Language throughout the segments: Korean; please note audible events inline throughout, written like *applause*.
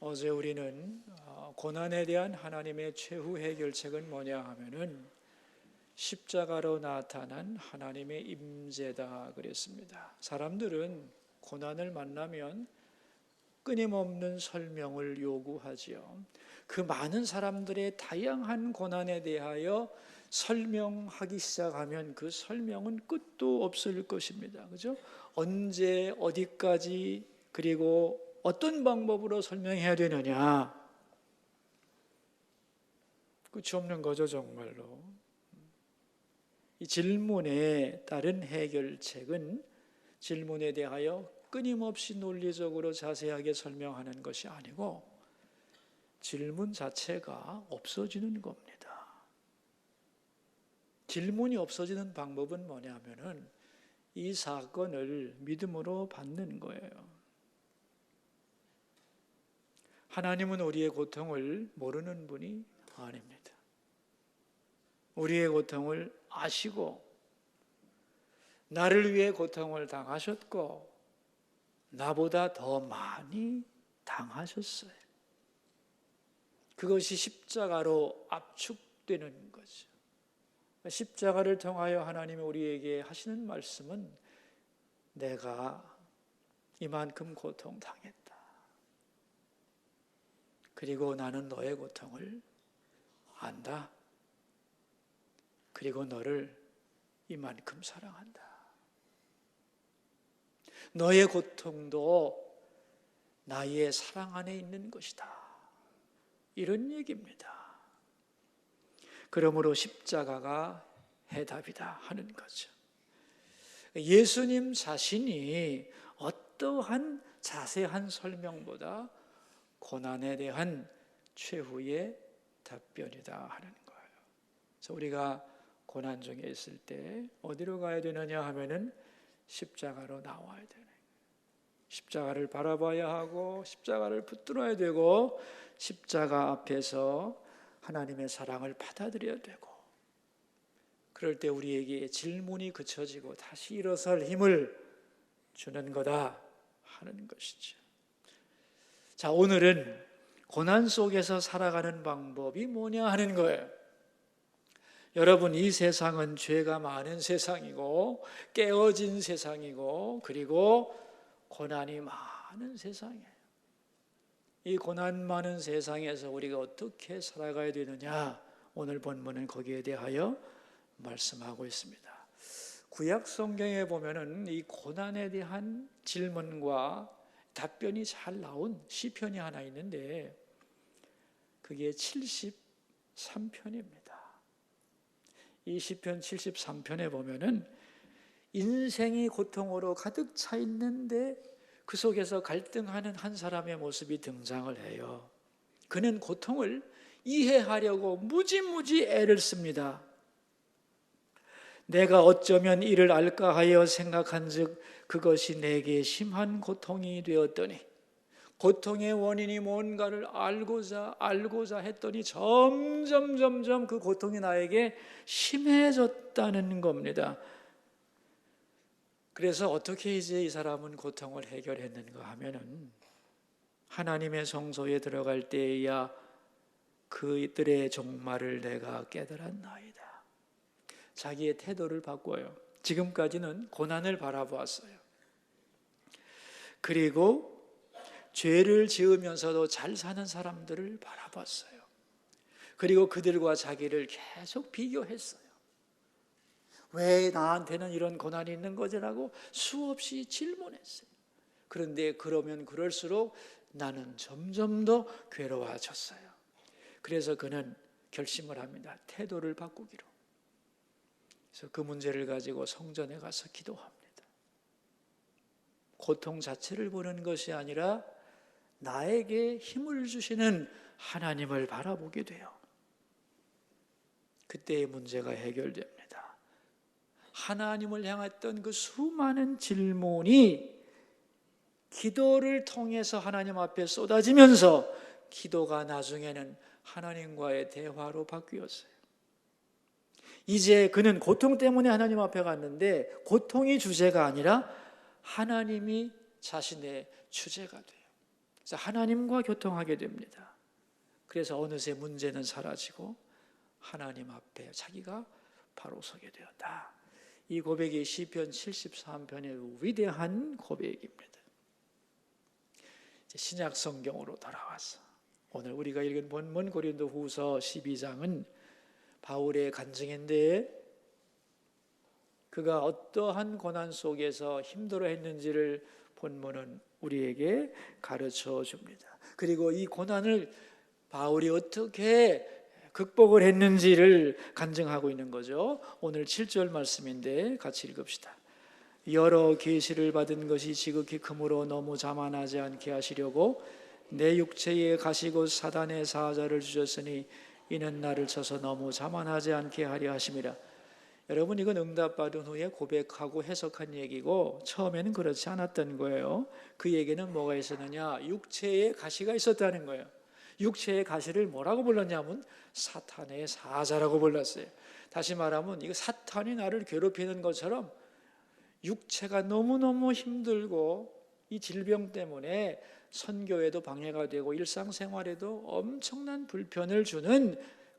어제 우리는 어, 고난에 대한 하나님의 최후 해결책은 뭐냐 하면은 십자가로 나타난 하나님의 임재다 그랬습니다. 사람들은 고난을 만나면 끊임없는 설명을 요구하지요. 그 많은 사람들의 다양한 고난에 대하여 설명하기 시작하면 그 설명은 끝도 없을 것입니다. 그죠? 언제 어디까지 그리고 어떤 방법으로 설명해야 되느냐? 끝이 없는 거죠, 정말로. 이 질문에 따른 해결책은 질문에 대하여 끊임없이 논리적으로 자세하게 설명하는 것이 아니고 질문 자체가 없어지는 겁니다. 질문이 없어지는 방법은 뭐냐면은 이 사건을 믿음으로 받는 거예요. 하나님은 우리의 고통을 모르는 분이 아닙니다. 우리의 고통을 아시고 나를 위해 고통을 당하셨고 나보다 더 많이 당하셨어요. 그것이 십자가로 압축되는 거죠. 십자가를 통하여 하나님이 우리에게 하시는 말씀은 내가 이만큼 고통 당했다. 그리고 나는 너의 고통을 안다. 그리고 너를 이만큼 사랑한다. 너의 고통도 나의 사랑 안에 있는 것이다. 이런 얘기입니다. 그러므로 십자가가 해답이다 하는 거죠. 예수님 자신이 어떠한 자세한 설명보다 고난에 대한 최후의 답변이다 하는 거예요. 그래서 우리가 고난 중에 있을 때 어디로 가야 되느냐 하면은 십자가로 나와야 되는 십자가를 바라봐야 하고 십자가를 붙들어야 되고 십자가 앞에서 하나님의 사랑을 받아들여야 되고 그럴 때 우리에게 질문이 그쳐지고 다시 일어설 힘을 주는 거다 하는 것이죠. 자, 오늘은 고난 속에서 살아가는 방법이 뭐냐 하는 거예요. 여러분, 이 세상은 죄가 많은 세상이고, 깨어진 세상이고, 그리고 고난이 많은 세상이에요. 이 고난 많은 세상에서 우리가 어떻게 살아가야 되느냐, 오늘 본문은 거기에 대하여 말씀하고 있습니다. 구약 성경에 보면은 이 고난에 대한 질문과 답변이 잘 나온 시편이 하나 있는데 그게 73편입니다. 이 시편 73편에 보면은 인생이 고통으로 가득 차 있는데 그 속에서 갈등하는 한 사람의 모습이 등장을 해요. 그는 고통을 이해하려고 무지무지 애를 씁니다. 내가 어쩌면 이를 알까 하여 생각한즉 그것이 내게 심한 고통이 되었더니 고통의 원인이 뭔가를 알고자 알고자 했더니 점점 점점 그 고통이 나에게 심해졌다는 겁니다. 그래서 어떻게 이제 이 사람은 고통을 해결했는가 하면은 하나님의 성소에 들어갈 때에야 그들의 종말을 내가 깨달았나이다. 자기의 태도를 바꿔요. 지금까지는 고난을 바라보았어요. 그리고 죄를 지으면서도 잘 사는 사람들을 바라봤어요. 그리고 그들과 자기를 계속 비교했어요. 왜 나한테는 이런 고난이 있는 거지라고 수없이 질문했어요. 그런데 그러면 그럴수록 나는 점점 더 괴로워졌어요. 그래서 그는 결심을 합니다. 태도를 바꾸기로. 그래서 그 문제를 가지고 성전에 가서 기도합니다. 고통 자체를 보는 것이 아니라 나에게 힘을 주시는 하나님을 바라보게 돼요. 그때의 문제가 해결됩니다. 하나님을 향했던 그 수많은 질문이 기도를 통해서 하나님 앞에 쏟아지면서 기도가 나중에는 하나님과의 대화로 바뀌었어요. 이제 그는 고통 때문에 하나님 앞에 갔는데 고통이 주제가 아니라 하나님이 자신의 주제가 돼요. 그래서 하나님과 교통하게 됩니다. 그래서 어느새 문제는 사라지고 하나님 앞에 자기가 바로 서게 되었다. 이 고백이 시편 73편의 위대한 고백입니다. 신약 성경으로 돌아와서 오늘 우리가 읽은 본문 고린도 후서 12장은 바울의 간증인데 그가 어떠한 고난 속에서 힘들어했는지를 본문은 우리에게 가르쳐 줍니다. 그리고 이 고난을 바울이 어떻게 극복을 했는지를 간증하고 있는 거죠. 오늘 7절 말씀인데 같이 읽읍시다. 여러 계시를 받은 것이 지극히 크므로 너무 자만하지 않게 하시려고 내 육체에 가시고 사단의 사자를 주셨으니 이는 나를 쳐서 너무 자만하지 않게 하려 하심이라. 여러분 이건 응답받은 후에 고백하고 해석한 얘기고 처음에는 그렇지 않았던 거예요. 그 얘기는 뭐가 있었느냐? 육체에 가시가 있었다는 거예요. 육체의 가시를 뭐라고 불렀냐면 사탄의 사자라고 불렀어요. 다시 말하면 이거 사탄이 나를 괴롭히는 것처럼 육체가 너무너무 힘들고 이 질병 때문에 선교에도 방해가 되고 일상생활에도 엄청난 불편을 주는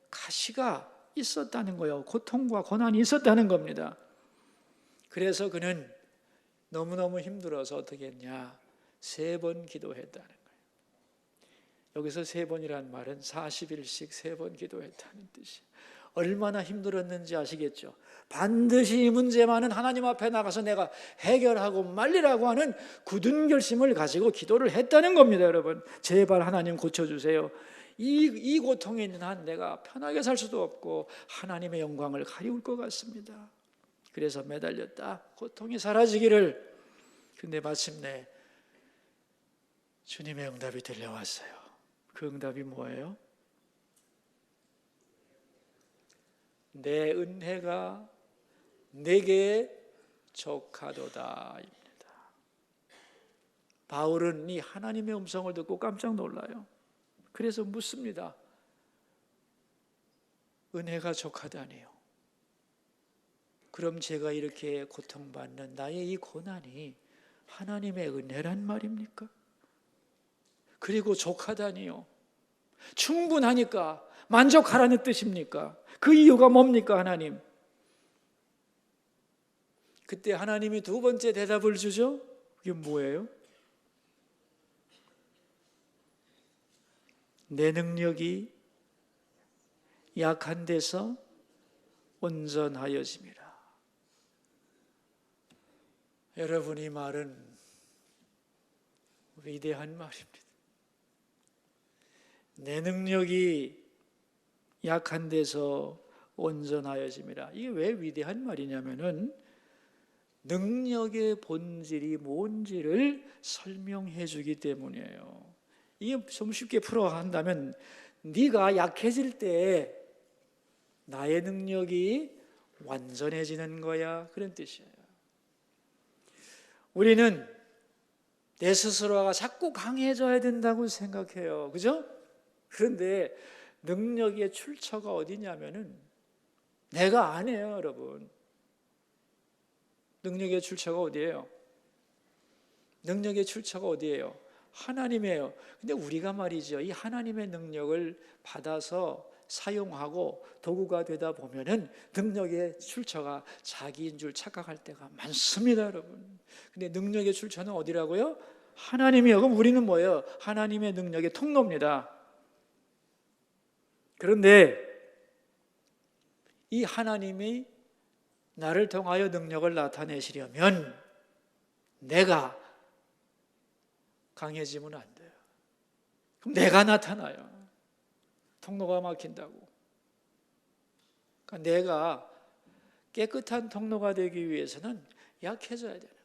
가시가 있었다는 거예요. 고통과 고난이 있었다는 겁니다. 그래서 그는 너무너무 힘들어서 어떻게 했냐? 세 번 기도했다는 거예요. 여기서 세 번이란 말은 40일씩 세 번 기도했다는 뜻이에요. 얼마나 힘들었는지 아시겠죠? 반드시 이 문제만은 하나님 앞에 나가서 내가 해결하고 말리라고 하는 굳은 결심을 가지고 기도를 했다는 겁니다, 여러분. 제발 하나님 고쳐주세요. 이, 이 고통에 있는 한 내가 편하게 살 수도 없고 하나님의 영광을 가리울 것 같습니다. 그래서 매달렸다. 고통이 사라지기를. 근데 마침내 주님의 응답이 들려왔어요. 그 응답이 뭐예요? 내 은혜가 내게 족하도다입니다. 바울은 이 하나님의 음성을 듣고 깜짝 놀라요. 그래서 묻습니다. 은혜가 족하다니요. 그럼 제가 이렇게 고통받는 나의 이 고난이 하나님의 은혜란 말입니까? 그리고 족하다니요. 충분하니까 만족하라는 뜻입니까? 그 이유가 뭡니까, 하나님? 그때 하나님이 두 번째 대답을 주죠? 그게 뭐예요? 내 능력이 약한 데서 온전하여짐이라. 여러분 이 말은 위대한 말입니다. 내 능력이 약한 데서 온전하여짐이라. 이게 왜 위대한 말이냐면은 능력의 본질이 뭔지를 설명해 주기 때문이에요. 이게 좀 쉽게 풀어 한다면 네가 약해질 때 나의 능력이 완전해지는 거야. 그런 뜻이에요. 우리는 내 스스로가 자꾸 강해져야 된다고 생각해요. 그죠? 그런데 능력의 출처가 어디냐면은 내가 아니에요, 여러분. 능력의 출처가 어디예요? 능력의 출처가 어디예요? 하나님이에요. 근데 우리가 말이죠. 이 하나님의 능력을 받아서 사용하고 도구가 되다 보면은 능력의 출처가 자기인 줄 착각할 때가 많습니다, 여러분. 근데 능력의 출처는 어디라고요? 하나님이요. 그럼 우리는 뭐예요? 하나님의 능력의 통로입니다. 그런데 이 하나님이 나를 통하여 능력을 나타내시려면 내가 강해지면 안 돼요. 그럼 내가 나타나요. 통로가 막힌다고. 그러니까 내가 깨끗한 통로가 되기 위해서는 약해져야 되는 거예요.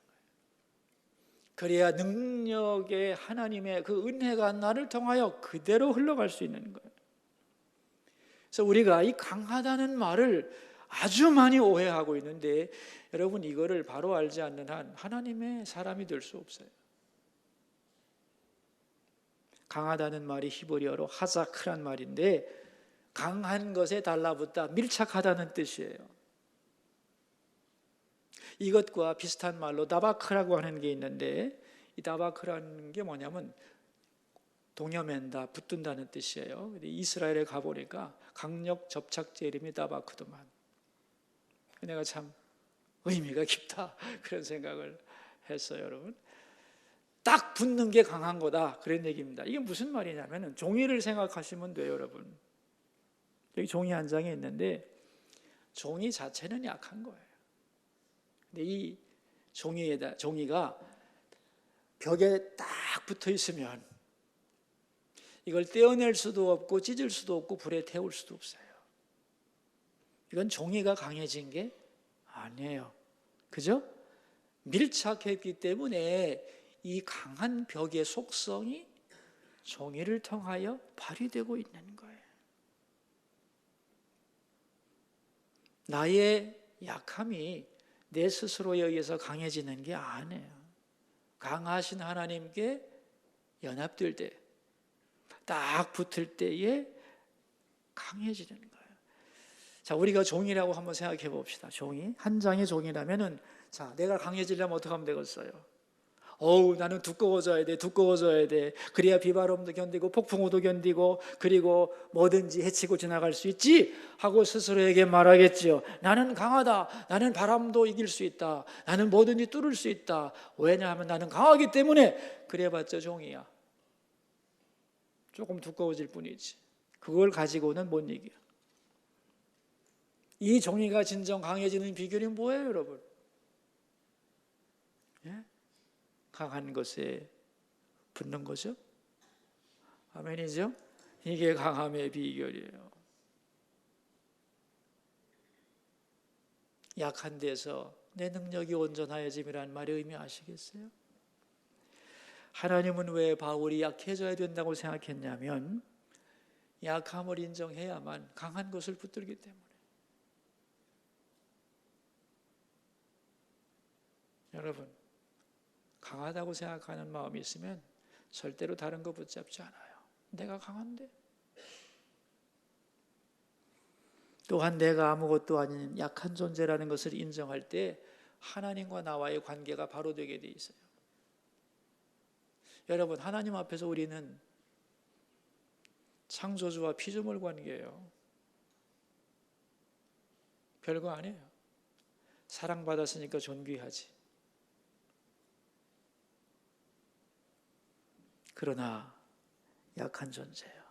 그래야 능력의 하나님의 그 은혜가 나를 통하여 그대로 흘러갈 수 있는 거예요. 그래서 우리가 이 강하다는 말을 아주 많이 오해하고 있는데 여러분 이거를 바로 알지 않는 한 하나님의 사람이 될 수 없어요. 강하다는 말이 히브리어로 하자크란 말인데 강한 것에 달라붙다 밀착하다는 뜻이에요. 이것과 비슷한 말로 다바크라고 하는 게 있는데 이 다바크라는 게 뭐냐면 동여맨다, 붙든다는 뜻이에요. 이스라엘에 가보니까 강력 접착제 이름이 다바크도만. 내가 참 의미가 깊다 *laughs* 그런 생각을 했어요, 여러분. 딱 붙는 게 강한 거다 그런 얘기입니다. 이게 무슨 말이냐면은 종이를 생각하시면 돼요, 여러분. 여기 종이 한 장이 있는데 종이 자체는 약한 거예요. 근데 이 종이에다 종이가 벽에 딱 붙어 있으면 이걸 떼어낼 수도 없고 찢을 수도 없고 불에 태울 수도 없어요. 이건 종이가 강해진 게 아니에요. 그죠? 밀착했기 때문에 이 강한 벽의 속성이 종이를 통하여 발휘되고 있는 거예요. 나의 약함이 내 스스로에 의해서 강해지는 게 아니에요. 강하신 하나님께 연합될 때, 딱 붙을 때에 강해지는 거예요. 자, 우리가 종이라고 한번 생각해 봅시다. 종이. 한 장의 종이라면은, 자, 내가 강해지려면 어떻게 하면 되겠어요? 어우, 나는 두꺼워져야 돼, 두꺼워져야 돼. 그래야 비바람도 견디고, 폭풍우도 견디고, 그리고 뭐든지 해치고 지나갈 수 있지? 하고 스스로에게 말하겠지요. 나는 강하다. 나는 바람도 이길 수 있다. 나는 뭐든지 뚫을 수 있다. 왜냐하면 나는 강하기 때문에 그래봤자 종이야. 조금 두꺼워질 뿐이지. 그걸 가지고는 못 이겨. 이 종이가 진정 강해지는 비결이 뭐예요, 여러분? 예? 강한 것에 붙는 거죠. 아멘이죠? 이게 강함의 비결이에요. 약한 데서 내 능력이 온전하여짐이라는 말의 의미 아시겠어요? 하나님은 왜 바울이 약해져야 된다고 생각했냐면 약함을 인정해야만 강한 것을 붙들기 때문에 여러분 강하다고 생각하는 마음이 있으면 절대로 다른 거 붙잡지 않아요. 내가 강한데. 또한 내가 아무것도 아닌 약한 존재라는 것을 인정할 때 하나님과 나와의 관계가 바로 되게 돼 있어요. 여러분 하나님 앞에서 우리는 창조주와 피조물 관계예요. 별거 아니에요. 사랑받았으니까 존귀하지. 그러나 약한 존재예요.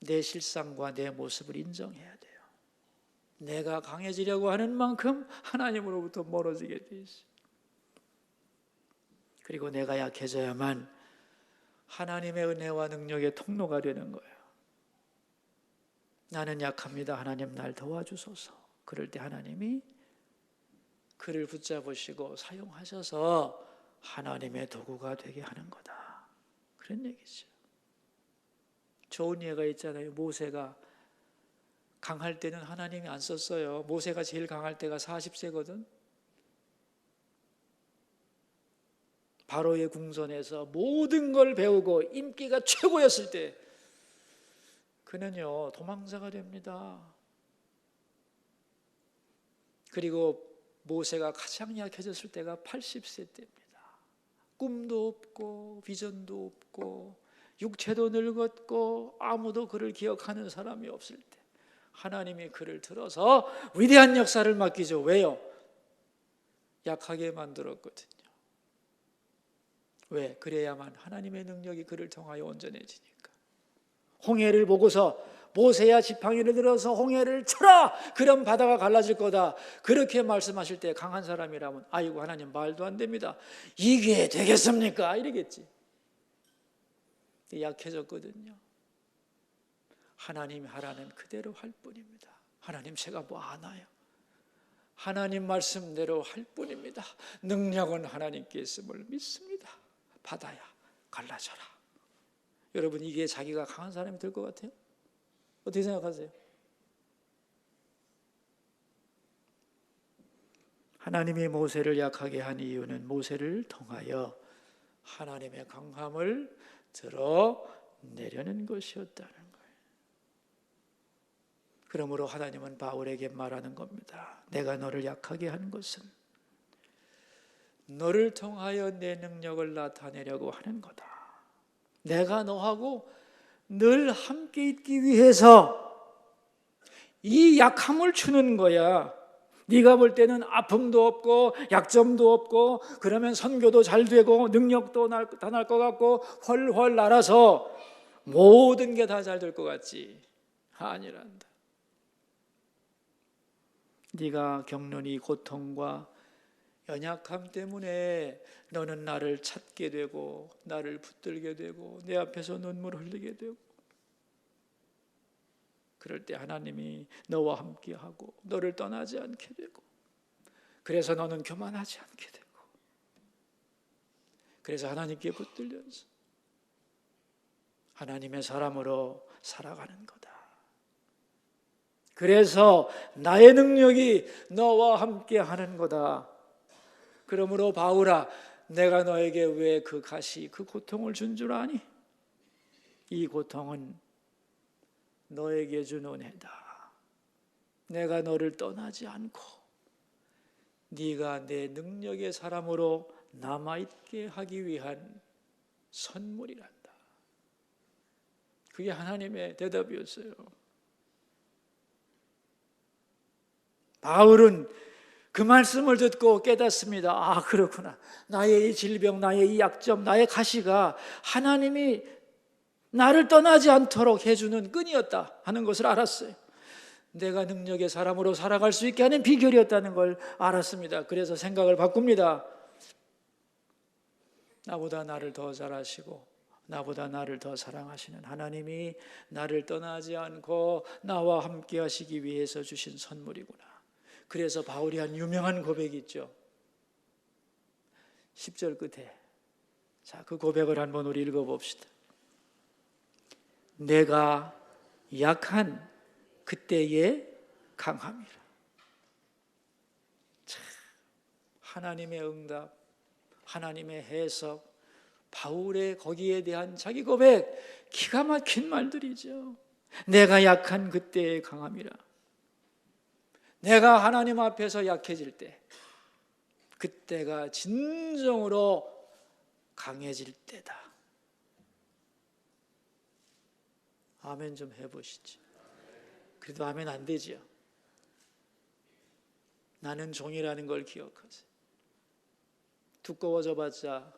내 실상과 내 모습을 인정해야 돼요. 내가 강해지려고 하는 만큼 하나님으로부터 멀어지게 돼 있어요. 그리고 내가 약해져야만 하나님의 은혜와 능력의 통로가 되는 거예요. 나는 약합니다. 하나님 날 도와주소서. 그럴 때 하나님이 그를 붙잡으시고 사용하셔서 하나님의 도구가 되게 하는 거다. 그런 얘기죠. 좋은 예가 있잖아요. 모세가 강할 때는 하나님이 안 썼어요. 모세가 제일 강할 때가 40세거든. 바로의 궁전에서 모든 걸 배우고 인기가 최고였을 때 그는요 도망자가 됩니다. 그리고 모세가 가장 약해졌을 때가 80세 때입니다. 꿈도 없고 비전도 없고 육체도 늙었고 아무도 그를 기억하는 사람이 없을 때 하나님이 그를 들어서 위대한 역사를 맡기죠. 왜요? 약하게 만들었거든요. 왜? 그래야만 하나님의 능력이 그를 통하여 온전해지니까. 홍해를 보고서 모세야 지팡이를 들어서 홍해를 쳐라. 그럼 바다가 갈라질 거다. 그렇게 말씀하실 때 강한 사람이라면 아이고 하나님 말도 안 됩니다. 이게 되겠습니까? 이러겠지. 약해졌거든요. 하나님이 하라는 그대로 할 뿐입니다. 하나님 제가 뭐 하나요? 하나님 말씀대로 할 뿐입니다. 능력은 하나님께 있음을 믿습니다. 바다야 갈라져라. 여러분 이게 자기가 강한 사람이 될 것 같아요? 어떻게 생각하세요? 하나님이 모세를 약하게 한 이유는 모세를 통하여 하나님의 강함을 드러내려는 것이었다는 거예요. 그러므로 하나님은 바울에게 말하는 겁니다. 내가 너를 약하게 한 것은 너를 통하여 내 능력을 나타내려고 하는 거다. 내가 너하고 늘 함께 있기 위해서 이 약함을 주는 거야. 네가 볼 때는 아픔도 없고 약점도 없고 그러면 선교도 잘 되고 능력도 다 날 것 같고 훨훨 날아서 모든 게 다 잘 될 것 같지 아니란다. 네가 겪는 이 고통과 연약함 때문에 너는 나를 찾게 되고 나를 붙들게 되고 내 앞에서 눈물 흘리게 되고 그럴 때 하나님이 너와 함께 하고 너를 떠나지 않게 되고 그래서 너는 교만하지 않게 되고 그래서 하나님께 붙들려서 하나님의 사람으로 살아가는 거다. 그래서 나의 능력이 너와 함께 하는 거다. 그러므로 바울아, 내가 너에게 왜 그 가시, 그 고통을 준 줄 아니? 이 고통은 너에게 준 은혜다. 내가 너를 떠나지 않고 네가 내 능력의 사람으로 남아 있게 하기 위한 선물이란다. 그게 하나님의 대답이었어요. 바울은 그 말씀을 듣고 깨닫습니다. 아, 그렇구나. 나의 이 질병, 나의 이 약점, 나의 가시가 하나님이 나를 떠나지 않도록 해주는 끈이었다 하는 것을 알았어요. 내가 능력의 사람으로 살아갈 수 있게 하는 비결이었다는 걸 알았습니다. 그래서 생각을 바꿉니다. 나보다 나를 더 잘하시고 나보다 나를 더 사랑하시는 하나님이 나를 떠나지 않고 나와 함께 하시기 위해서 주신 선물이구나. 그래서 바울이 한 유명한 고백이 있죠. 10절 끝에 자, 그 고백을 한번 우리 읽어 봅시다. 내가 약한 그때의 강함이라. 참, 하나님의 응답, 하나님의 해석, 바울의 거기에 대한 자기 고백, 기가 막힌 말들이죠. 내가 약한 그때의 강함이라. 내가 하나님 앞에서 약해질 때, 그때가 진정으로 강해질 때다. 아멘 좀 해보시지. 그래도 아멘 안 되지요. 나는 종이라는 걸 기억하세요. 두꺼워져 봤자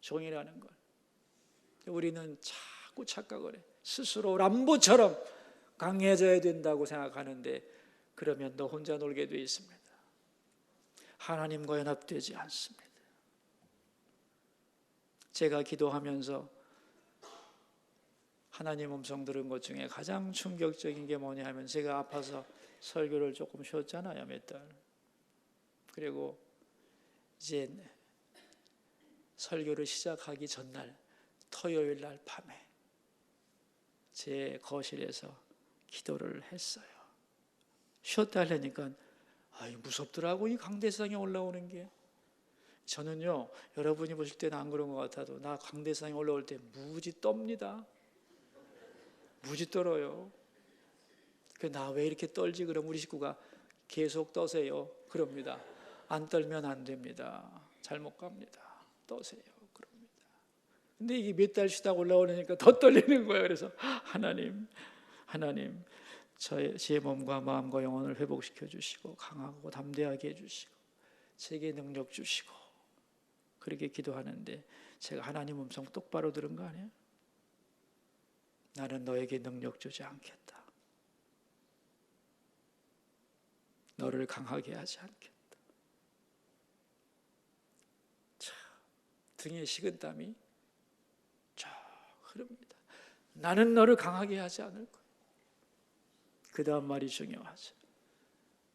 종이라는 걸. 우리는 자꾸 착각을 해. 스스로 람보처럼 강해져야 된다고 생각하는데 그러면 너 혼자 놀게 돼 있습니다. 하나님과 연합되지 않습니다. 제가 기도하면서 하나님 음성 들은 것 중에 가장 충격적인 게 뭐냐 하면 제가 아파서 설교를 조금 쉬었잖아요, 몇 달. 그리고 이제 설교를 시작하기 전날 토요일 날 밤에 제 거실에서 기도를 했어요. 쉬었다 하려니까 아이 무섭더라고 이 강대상에 올라오는 게. 저는요 여러분이 보실 때는 안 그런 것 같아도 나 강대상에 올라올 때 무지 떱니다. 무지 떨어요. 그 나 왜 이렇게 떨지? 그럼 우리 식구가 계속 떠세요. 그럽니다. 안 떨면 안 됩니다. 잘못 갑니다. 떠세요. 그럽니다. 근데 이게 몇 달 쉬다 올라오니까 더 떨리는 거예요. 그래서 하나님, 하나님, 저의 제 몸과 마음과 영혼을 회복시켜 주시고 강하고 담대하게 해 주시고 제게 능력 주시고 그렇게 기도하는데 제가 하나님 음성 똑바로 들은 거 아니에요? 나는 너에게 능력 주지 않겠다. 너를 강하게 하지 않겠다. 참, 등에 식은 땀이 쫙 흐릅니다. 나는 너를 강하게 하지 않을 거야. 그 다음 말이 중요하죠.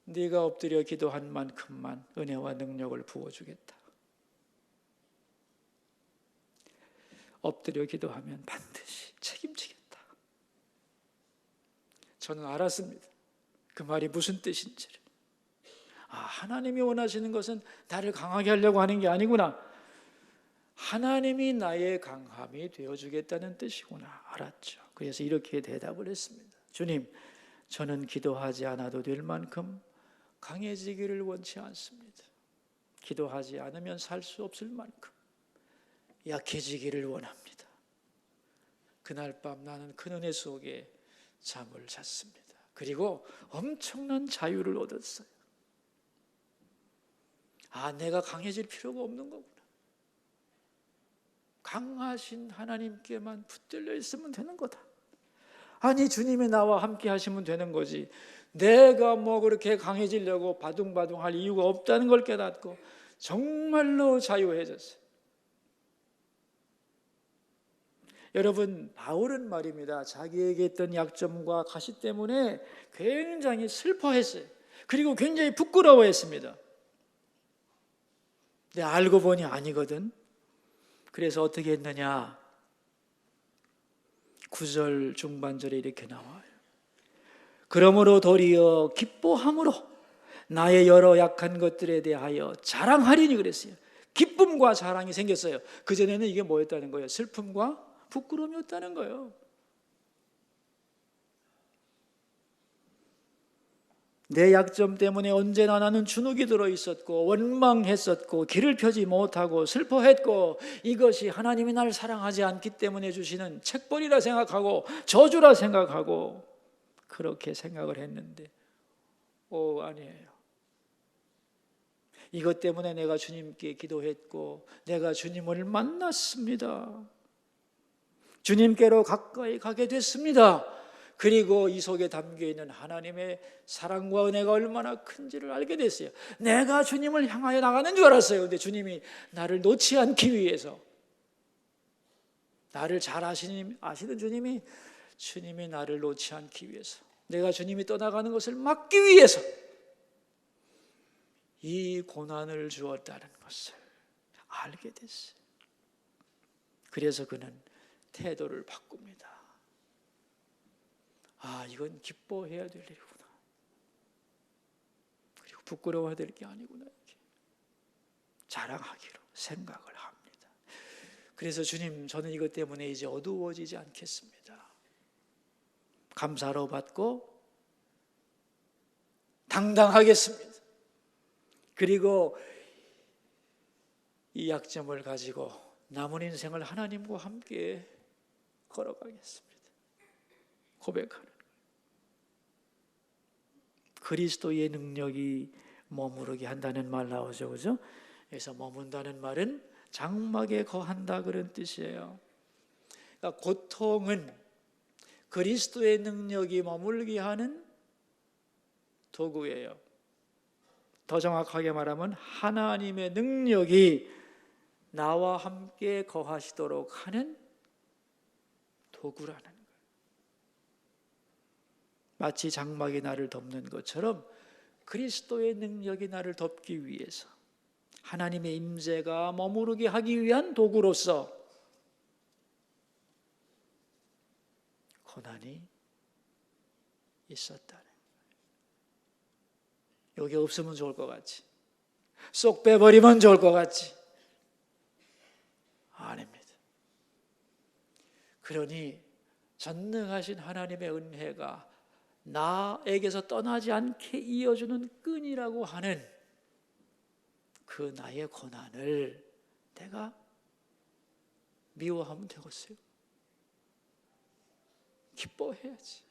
네가 엎드려 기도한 만큼만 은혜와 능력을 부어주겠다. 엎드려 기도하면 반드시 책임지겠다. 저는 알았습니다. 그 말이 무슨 뜻인지를. 아, 하나님이 원하시는 것은 나를 강하게 하려고 하는 게 아니구나. 하나님이 나의 강함이 되어주겠다는 뜻이구나. 알았죠. 그래서 이렇게 대답을 했습니다. 주님, 저는 기도하지 않아도 될 만큼 강해지기를 원치 않습니다. 기도하지 않으면 살 수 없을 만큼 약해지기를 원합니다. 그날 밤 나는 큰 은혜 속에 잠을 잤습니다. 그리고 엄청난 자유를 얻었어요. 아, 내가 강해질 필요가 없는 거구나. 강하신 하나님께만 붙들려 있으면 되는 거다. 아니, 주님이 나와 함께 하시면 되는 거지. 내가 뭐 그렇게 강해지려고 바둥바둥 할 이유가 없다는 걸 깨닫고 정말로 자유해졌어요. 여러분, 바울은 말입니다. 자기에게 있던 약점과 가시 때문에 굉장히 슬퍼했어요. 그리고 굉장히 부끄러워했습니다. 근데 알고 보니 아니거든. 그래서 어떻게 했느냐? 9절 중반절에 이렇게 나와요. 그러므로 도리어 기뻐함으로 나의 여러 약한 것들에 대하여 자랑하리니 그랬어요. 기쁨과 자랑이 생겼어요. 그전에는 이게 뭐였다는 거예요? 슬픔과 부끄러움이었다는 거예요. 내 약점 때문에 언제나 나는 주눅이 들어 있었고 원망했었고 길을 펴지 못하고 슬퍼했고 이것이 하나님이 날 사랑하지 않기 때문에 주시는 책벌이라 생각하고 저주라 생각하고 그렇게 생각을 했는데 오 아니에요. 이것 때문에 내가 주님께 기도했고 내가 주님을 만났습니다. 주님께로 가까이 가게 됐습니다. 그리고 이 속에 담겨 있는 하나님의 사랑과 은혜가 얼마나 큰지를 알게 됐어요. 내가 주님을 향하여 나가는 줄 알았어요. 근데 주님이 나를 놓지 않기 위해서 나를 잘 아시는 아시는 주님이 주님이 나를 놓지 않기 위해서 내가 주님이 떠나가는 것을 막기 위해서 이 고난을 주었다는 것을 알게 됐어요. 그래서 그는 태도를 바꿉니다. 아, 이건 기뻐해야 될 일이구나. 그리고 부끄러워야 될 게 아니구나. 이렇게. 자랑하기로 생각을 합니다. 그래서 주님, 저는 이것 때문에 이제 어두워지지 않겠습니다. 감사로 받고 당당하겠습니다. 그리고 이 약점을 가지고 남은 인생을 하나님과 함께 걸어가겠습니다. 고백하는 그리스도의 능력이 머무르게 한다는 말 나오죠, 그죠? 그래서 머문다는 말은 장막에 거한다 그런 뜻이에요. 그러니까 고통은 그리스도의 능력이 머물게 하는 도구예요. 더 정확하게 말하면 하나님의 능력이 나와 함께 거하시도록 하는 도구라는. 마치 장막이 나를 덮는 것처럼 그리스도의 능력이 나를 덮기 위해서 하나님의 임재가 머무르게 하기 위한 도구로서 고난이 있었다는. 여기 없으면 좋을 것 같지. 쏙 빼버리면 좋을 것 같지. 아닙니다. 그러니 전능하신 하나님의 은혜가 나에게서 떠나지 않게 이어주는 끈이라고 하는 그 나의 고난을 내가 미워하면 되겠어요? 기뻐해야지.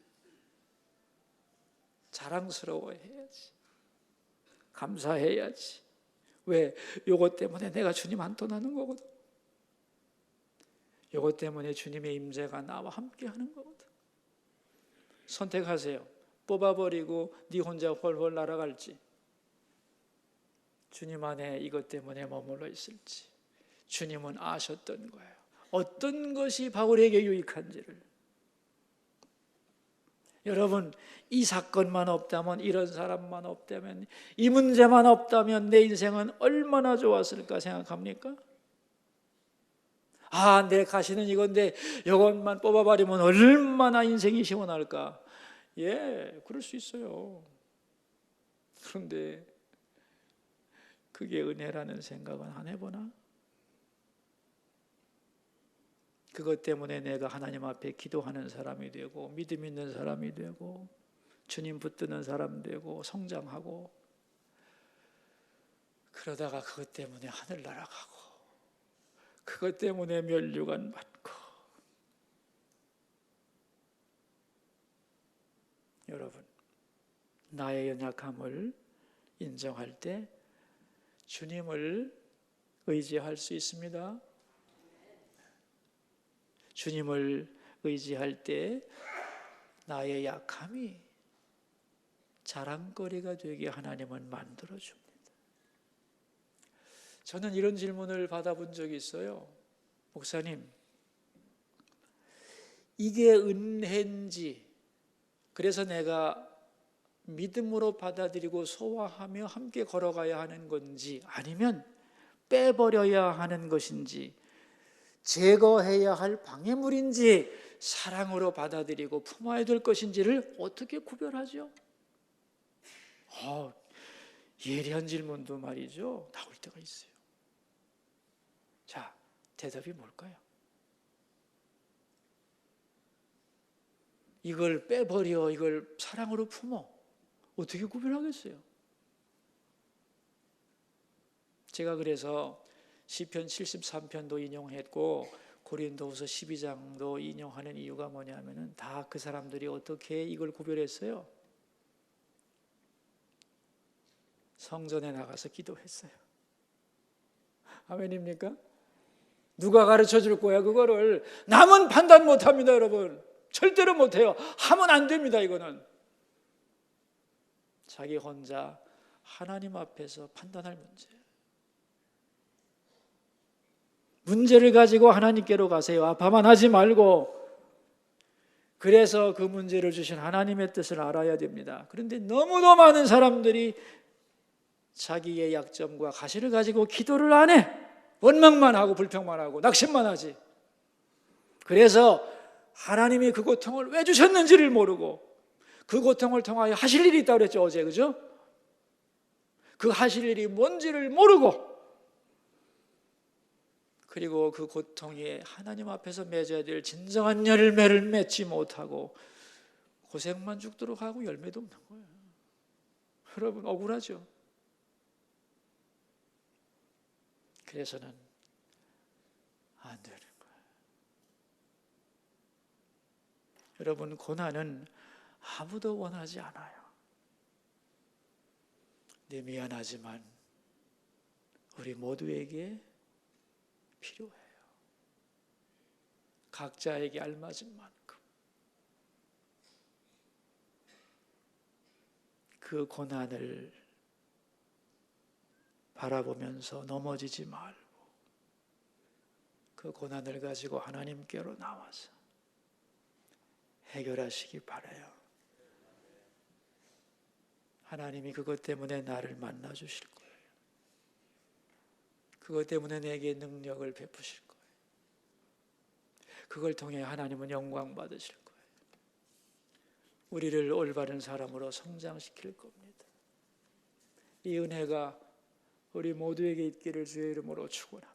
자랑스러워해야지. 감사해야지. 왜? 요것 때문에 내가 주님 안 떠나는 거거든. 요것 때문에 주님의 임재가 나와 함께 하는 거거든. 선택하세요. 뽑아버리고 네 혼자 홀홀 날아갈지 주님 안에 이것 때문에 머물러 있을지 주님은 아셨던 거예요. 어떤 것이 바울에게 유익한지를 여러분 이 사건만 없다면 이런 사람만 없다면 이 문제만 없다면 내 인생은 얼마나 좋았을까 생각합니까? 아, 내 가시는 이건데 이것만 뽑아버리면 얼마나 인생이 시원할까? 예, 그럴 수 있어요. 그런데 그게 은혜라는 생각은 안 해보나? 그것 때문에 내가 하나님 앞에 기도하는 사람이 되고 믿음 있는 사람이 되고 주님 붙드는 사람 되고 성장하고 그러다가 그것 때문에 하늘 날아가고 그것 때문에 멸류관 여러분, 나의 연약함을 인정할 때 주님을 의지할 수 있습니다. 주님을 의지할 때 나의 약함이 자랑거리가 되게 하나님은 만들어 줍니다. 저는 이런 질문을 받아본 적이 있어요. 목사님, 이게 은혜인지, 그래서 내가 믿음으로 받아들이고 소화하며 함께 걸어가야 하는 건지, 아니면 빼버려야 하는 것인지, 제거해야 할 방해물인지, 사랑으로 받아들이고 품어야 될 것인지를 어떻게 구별하죠? 어, 예리한 질문도 말이죠. 나올 때가 있어요. 자, 대답이 뭘까요? 이걸 빼버려, 이걸 사랑으로 품어. 어떻게 구별하겠어요? 제가 그래서 시편 73편도 인용했고 고린도후서 12장도 인용하는 이유가 뭐냐면은 다 그 사람들이 어떻게 이걸 구별했어요? 성전에 나가서 기도했어요. 아멘입니까? 누가 가르쳐 줄 거야 그거를 남은 판단 못 합니다, 여러분. 절대로 못 해요. 하면 안 됩니다, 이거는. 자기 혼자 하나님 앞에서 판단할 문제. 문제를 가지고 하나님께로 가세요. 아파만 하지 말고. 그래서 그 문제를 주신 하나님의 뜻을 알아야 됩니다. 그런데 너무도 많은 사람들이 자기의 약점과 가시를 가지고 기도를 안 해. 원망만 하고 불평만 하고 낙심만 하지. 그래서 하나님이 그 고통을 왜 주셨는지를 모르고 그 고통을 통하여 하실 일이 있다고 그랬죠, 어제. 그죠? 그 하실 일이 뭔지를 모르고 그리고 그 고통이 하나님 앞에서 맺어야 될 진정한 열매를 맺지 못하고 고생만 죽도록 하고 열매도 없는 거예요. 여러분 억울하죠? 그래서는 안 되는 거예요. 여러분 고난은 아무도 원하지 않아요. 네 미안하지만 우리 모두에게 필요해요. 각자에게 알맞은 만큼 그 고난을 바라보면서 넘어지지 말고 그 고난을 가지고 하나님께로 나와서 해결하시기 바래요. 하나님이 그것 때문에 나를 만나 주실 거예요. 그것 때문에 내게 능력을 베푸실 거예요. 그걸 통해 하나님은 영광 받으실 거예요. 우리를 올바른 사람으로 성장시킬 겁니다. 이 은혜가 우리 모두에게 있기를 주의 이름으로 축원합니다.